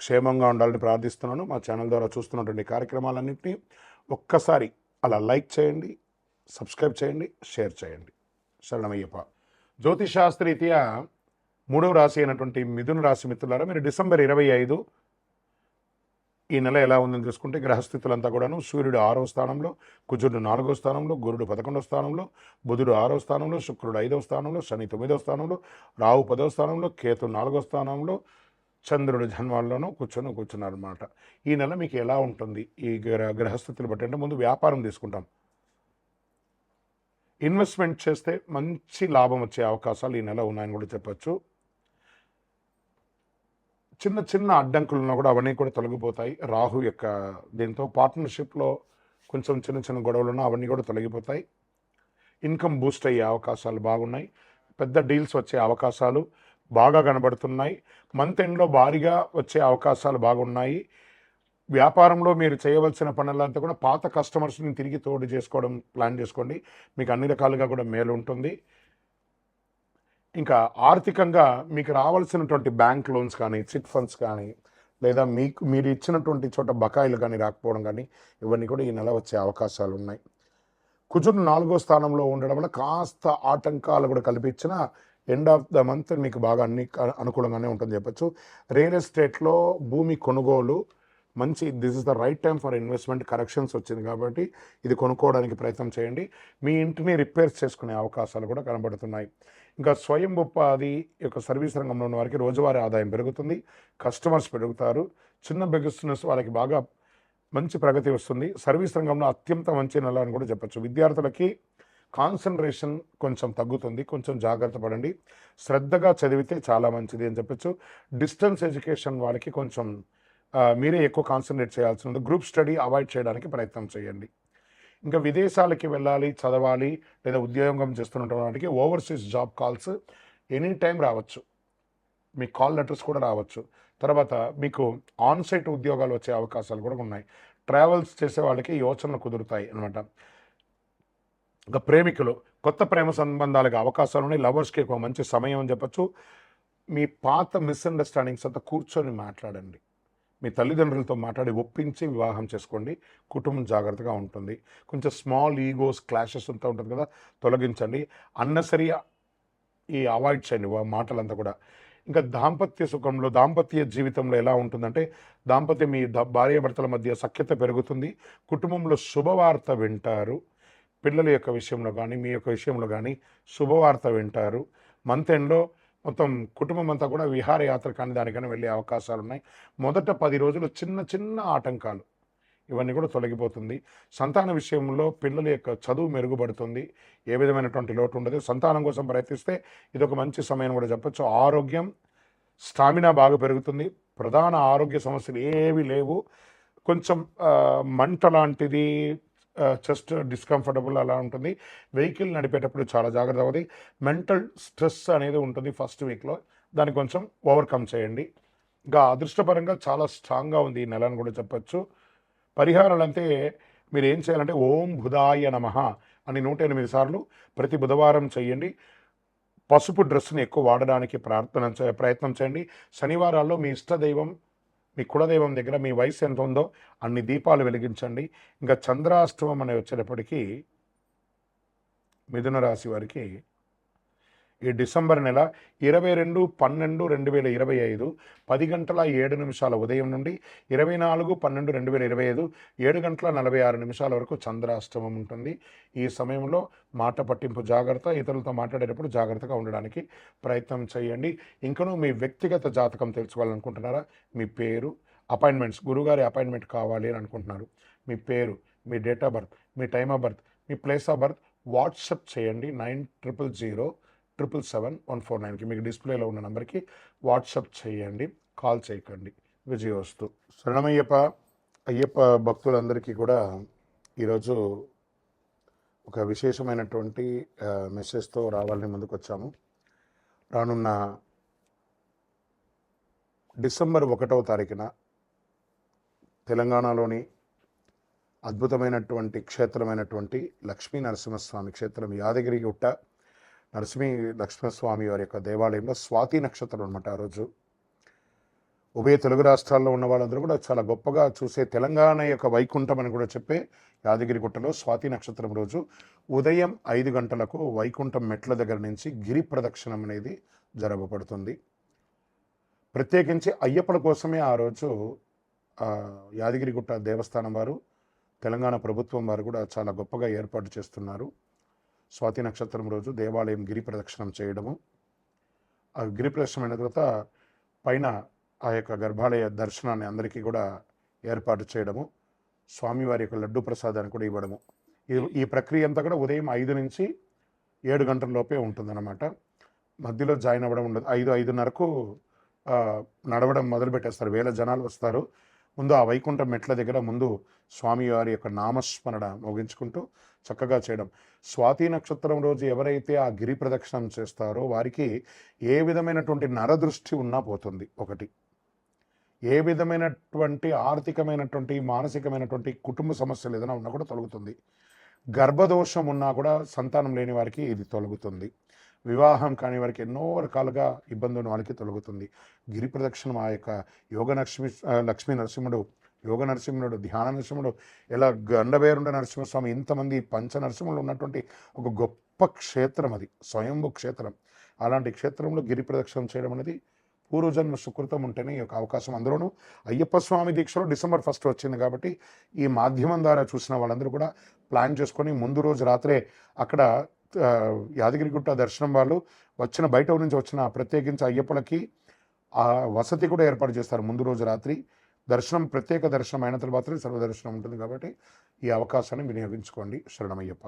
క్షేమంగా ఉండాలని ప్రార్థిస్తున్నాను. మా ఛానల్ ద్వారా చూస్తున్నటువంటి కార్యక్రమాలన్నింటినీ ఒక్కసారి అలా లైక్ చేయండి సబ్స్క్రైబ్ చేయండి షేర్ చేయండి. శరణమయ్యప్ప. జ్యోతిషాస్త్రరీత్యా మూడవ రాశి అయినటువంటి మిథున రాశి మిత్రులారా మీరు డిసెంబర్ ఇరవై ఐదు ఈ నెల ఎలా ఉందని చూసుకుంటే గ్రహస్థితులంతా కూడాను సూర్యుడు ఆరో స్థానంలో కుజుడు నాలుగో స్థానంలో గురుడు పదకొండో స్థానంలో బుధుడు ఆరో స్థానంలో శుక్రుడు ఐదో స్థానంలో శని తొమ్మిదో స్థానంలో రాహు పదో స్థానంలో కేతు నాలుగో స్థానంలో చంద్రుడు జన్మాల్లోనూ కూర్చొని కూర్చున్నారు అనమాట ఈ నెల మీకు ఎలా ఉంటుంది? ఈ గ్రహ గ్రహస్థితులు బట్టి అంటే ముందు వ్యాపారం తీసుకుంటాం. ఇన్వెస్ట్మెంట్ చేస్తే మంచి లాభం వచ్చే అవకాశాలు ఈ నెల ఉన్నాయని కూడా చెప్పచ్చు. చిన్న చిన్న అడ్డంకులు ఉన్నా కూడా అవన్నీ కూడా తొలగిపోతాయి. రాహు యొక్క దీంతో పార్ట్నర్షిప్లో కొంచెం చిన్న చిన్న గొడవలు ఉన్నా అవన్నీ కూడా తొలగిపోతాయి. ఇన్కమ్ బూస్ట్ అయ్యే అవకాశాలు బాగున్నాయి. పెద్ద డీల్స్ వచ్చే అవకాశాలు బాగా కనబడుతున్నాయి. మంత్ ఎండ్లో భారీగా వచ్చే అవకాశాలు బాగున్నాయి. వ్యాపారంలో మీరు చేయవలసిన పనులంతా కూడా పాత కస్టమర్స్ని తిరిగి తోడు చేసుకోవడం ప్లాన్ చేసుకోండి. మీకు అన్ని రకాలుగా కూడా మేలు ఉంటుంది. ఇంకా ఆర్థికంగా మీకు రావాల్సినటువంటి బ్యాంక్ లోన్స్ కానీ చిట్ ఫండ్స్ కానీ లేదా మీకు మీరు ఇచ్చినటువంటి చోట బకాయిలు కానీ రాకపోవడం కానీ ఇవన్నీ కూడా ఈ నెల వచ్చే అవకాశాలు ఉన్నాయి. కుజుడు నాలుగో స్థానంలో ఉండడం వల్ల కాస్త ఆటంకాలు కూడా కల్పించిన ఎండ్ ఆఫ్ ద మంత్ మీకు బాగా అన్ని అనుకూలంగానే ఉంటుంది చెప్పచ్చు. రియల్ ఎస్టేట్లో భూమి కొనుగోలు మంచి this is the right time for investment corrections వచ్చింది కాబట్టి ఇది కొనుక్కోవడానికి ప్రయత్నం చేయండి. మీ ఇంటిని రిపేర్స్ చేసుకునే అవకాశాలు కూడా కనబడుతున్నాయి. ఇంకా స్వయం ఉపాధి యొక్క సర్వీస్ రంగంలో ఉన్న వారికి రోజువారీ ఆదాయం పెరుగుతుంది కస్టమర్స్ పెరుగుతారు చిన్న బిజినెస్ వాళ్ళకి బాగా మంచి ప్రగతి వస్తుంది. సర్వీస్ రంగంలో అత్యంత మంచి నెల అని కూడా చెప్పచ్చు. విద్యార్థులకి కాన్సన్ట్రేషన్ కొంచెం తగ్గుతుంది కొంచెం జాగ్రత్త పడండి. శ్రద్ధగా చదివితే చాలా మంచిది అని చెప్పచ్చు. డిస్టెన్స్ ఎడ్యుకేషన్ వాళ్ళకి కొంచెం మీరే ఎక్కువ కాన్సన్ట్రేట్ చేయాల్సి ఉంది గ్రూప్ స్టడీ అవాయిడ్ చేయడానికి ప్రయత్నం చేయండి. ఇంకా విదేశాలకి వెళ్ళాలి చదవాలి లేదా ఉద్యోగం చేస్తున్న వాటికి overseas job calls any time రావచ్చు. మీ కాల్ లెటర్స్ కూడా రావచ్చు. తర్వాత మీకు ఆన్సైట్ ఉద్యోగాలు వచ్చే అవకాశాలు కూడా ఉన్నాయి. ట్రావెల్స్ చేసే వాళ్ళకి యోచనలు కుదురుతాయి అనమాట ఇంకా ప్రేమికులు కొత్త ప్రేమ సంబంధాలకు అవకాశాలు ఉన్నాయి లవర్స్కి ఒక మంచి సమయం అని చెప్పచ్చు. మీ పాత మిస్అండర్స్టాండింగ్స్ అంతా కూర్చొని మాట్లాడండి. మీ తల్లిదండ్రులతో మాట్లాడి ఒప్పించి వివాహం చేసుకోండి. కుటుంబం జాగ్రత్తగా ఉంటుంది. కొంచెం స్మాల్ ఈగోస్ క్లాషెస్ అంతా ఉంటుంది కదా తొలగించండి. అన్నసరి ఈ అవాయిడ్ చేయండి మాటలంతా కూడా. ఇంకా దాంపత్య సుఖంలో దాంపత్య జీవితంలో ఎలా ఉంటుందంటే దాంపత్యం మీ ద- భార్యాభర్తల మధ్య సఖ్యత పెరుగుతుంది. కుటుంబంలో శుభవార్త వింటారు. పిల్లల యొక్క విషయంలో కానీ మీ యొక్క విషయంలో కానీ శుభవార్త వింటారు. మంత్ ఎండ్లో మొత్తం కుటుంబం అంతా కూడా విహారయాత్ర కానీ దానికైనా వెళ్ళే అవకాశాలు ఉన్నాయి మొదట పది రోజులు చిన్న చిన్న ఆటంకాలు ఇవన్నీ కూడా తొలగిపోతుంది. సంతాన విషయంలో పిల్లల యొక్క చదువు మెరుగుపడుతుంది. ఏ విధమైనటువంటి లోటు ఉండదు. సంతానం కోసం ప్రయత్నిస్తే ఇది ఒక మంచి సమయం కూడా చెప్పచ్చు. ఆరోగ్యం స్టామినా బాగా పెరుగుతుంది. ప్రధాన ఆరోగ్య సమస్యలు ఏవి లేవు. కొంచెం మంట లాంటిది చెస్ట్ డిస్కంఫర్టబుల్ అలా ఉంటుంది. వెహికల్ నడిపేటప్పుడు చాలా జాగ్రత్త అవుతుంది మెంటల్ స్ట్రెస్ అనేది ఉంటుంది ఫస్ట్ వీక్లో దాన్ని కొంచెం ఓవర్కమ్ చేయండి. ఇంకా అదృష్టపరంగా చాలా స్ట్రాంగ్గా ఉంది ఈ నెల అని కూడా చెప్పచ్చు. పరిహారాలు అంటే మీరు ఏం చేయాలంటే ఓం బుధాయ నమ అని నూట ఎనిమిది సార్లు ప్రతి బుధవారం చేయండి. పసుపు డ్రెస్ని ఎక్కువ వాడడానికి ప్రార్థన ప్రయత్నం చేయండి. శనివారాల్లో మీ ఇష్టదైవం మీ కులదైవం దగ్గర మీ వయసు ఎంత ఉందో అన్ని దీపాలు వెలిగించండి. ఇంకా చంద్రాష్టమం అనే వచ్చేటప్పటికీ మిథున రాశి వారికి ఈ డిసెంబర్ నెల ఇరవై రెండు పన్నెండు రెండు వేల ఇరవై ఐదు పది గంటల ఏడు నిమిషాల ఉదయం నుండి ఇరవై నాలుగు పన్నెండు రెండు వేల ఇరవై ఐదు ఏడు గంటల నలభై ఆరు నిమిషాల వరకు చంద్రాష్టమం ఉంటుంది. ఈ సమయంలో మాట పట్టింపు జాగ్రత్త ఇతరులతో మాట్లాడేటప్పుడు జాగ్రత్తగా ఉండడానికి ప్రయత్నం చేయండి. ఇంకనూ మీ వ్యక్తిగత జాతకం తెలుసుకోవాలనుకుంటున్నారా? మీ పేరు అపాయింట్మెంట్స్ గురుగారి అపాయింట్మెంట్ కావాలి అని అనుకుంటున్నారు. మీ పేరు మీ డేట్ ఆఫ్ బర్త్ మీ టైమ్ ఆఫ్ బర్త్ మీ ప్లేస్ ఆఫ్ బర్త్ వాట్సప్ చేయండి nine triple zero triple seven one four నైన్కి మీకు డిస్ప్లేలో ఉన్న నెంబర్కి వాట్సప్ చేయండి కాల్ చేయకండి. విజయవస్తు. శరణమయ్యప్ప అయ్యప్ప భక్తులందరికీ కూడా ఈరోజు ఒక విశేషమైనటువంటి మెసేజ్తో రావాలని ముందుకు వచ్చాము రానున్న డిసెంబర్ ఒకటవ తారీఖున తెలంగాణలోని అద్భుతమైనటువంటి క్షేత్రమైనటువంటి లక్ష్మీ నరసింహస్వామి క్షేత్రం యాదగిరి గుట్ట నరసింహ లక్ష్మణస్వామి వారి యొక్క దేవాలయంలో స్వాతి నక్షత్రం అనమాట ఆ రోజు. ఉభయ తెలుగు రాష్ట్రాల్లో ఉన్న వాళ్ళందరూ కూడా చాలా గొప్పగా చూసే తెలంగాణ యొక్క వైకుంఠం అని కూడా చెప్పే యాదగిరిగుట్టలో స్వాతి నక్షత్రం రోజు ఉదయం ఐదు గంటలకు వైకుంఠం మెట్ల దగ్గర నుంచి గిరి ప్రదక్షిణం అనేది జరపబడుతుంది. ప్రత్యేకించి అయ్యప్పల కోసమే ఆ రోజు యాదగిరిగుట్ట దేవస్థానం వారు తెలంగాణ ప్రభుత్వం వారు కూడా చాలా గొప్పగా ఏర్పాటు చేస్తున్నారు. స్వాతి నక్షత్రం రోజు దేవాలయం గిరి ప్రదక్షిణం చేయడము. ఆ గిరి ప్రదక్షిణం అయిన తర్వాత పైన ఆ యొక్క గర్భాలయ దర్శనాన్ని అందరికీ కూడా ఏర్పాటు చేయడము. స్వామివారి యొక్క లడ్డు ప్రసాదాన్ని కూడా ఇవ్వడము. ఈ ఈ ప్రక్రియ అంతా కూడా ఉదయం ఐదు నుంచి ఏడు గంటల లోపే ఉంటుందన్నమాట. మధ్యలో జాయిన్ అవ్వడం ఉండదు. ఐదు ఐదున్నరకు నడవడం మొదలు పెట్టేస్తారు వేల జనాలు వస్తారు. ముందు ఆ వైకుంఠ మెట్ల దగ్గర ముందు స్వామివారి యొక్క నామస్మరణ ముగించుకుంటూ చక్కగా చేయడం. స్వాతి నక్షత్రం రోజు ఎవరైతే ఆ గిరి ప్రదక్షిణం చేస్తారో వారికి ఏ విధమైనటువంటి నరదృష్టి ఉన్నా పోతుంది. ఒకటి ఏ విధమైనటువంటి ఆర్థికమైనటువంటి మానసికమైనటువంటి కుటుంబ సమస్యలు ఏదైనా ఉన్నా కూడా తొలగుతుంది. గర్భదోషం ఉన్నా కూడా సంతానం లేని వారికి ఇది తొలగుతుంది. వివాహం కాని వారికి ఎన్నో రకాలుగా ఇబ్బందులు వాళ్ళకి తొలగుతుంది. గిరి ప్రదక్షిణం ఆ యొక్క యోగ నరసింహ లక్ష్మీ నరసింహుడు యోగ నరసింహుడు ధ్యాన నరసింహుడు ఇలా గండబేరుండ నరసింహస్వామి ఇంతమంది పంచ నరసింహులు ఉన్నటువంటి ఒక గొప్ప క్షేత్రం అది స్వయంభు క్షేత్రం. అలాంటి క్షేత్రంలో గిరి ప్రదక్షిణం చేయడం అనేది పూర్వజన్మ సుకృతం ఉంటేనే ఈ యొక్క అవకాశం అందులోనూ. అయ్యప్ప స్వామి దీక్షలో డిసెంబర్ ఫస్ట్ వచ్చింది కాబట్టి ఈ మాధ్యమం ద్వారా చూసిన వాళ్ళందరూ కూడా ప్లాన్ చేసుకొని ముందు రోజు రాత్రే అక్కడ యాదగిరిగుట్ట దర్శనం వాళ్ళు వచ్చిన బయట నుంచి వచ్చిన ప్రత్యేకించి అయ్యప్పలకి ఆ వసతి కూడా ఏర్పాటు చేస్తారు ముందు రోజు రాత్రి. దర్శనం ప్రత్యేక దర్శనం అయిన తర్వాతనే సర్వదర్శనం ఉంటుంది కాబట్టి ఈ అవకాశాన్ని వినియోగించుకోండి. శరణమయ్యప్ప.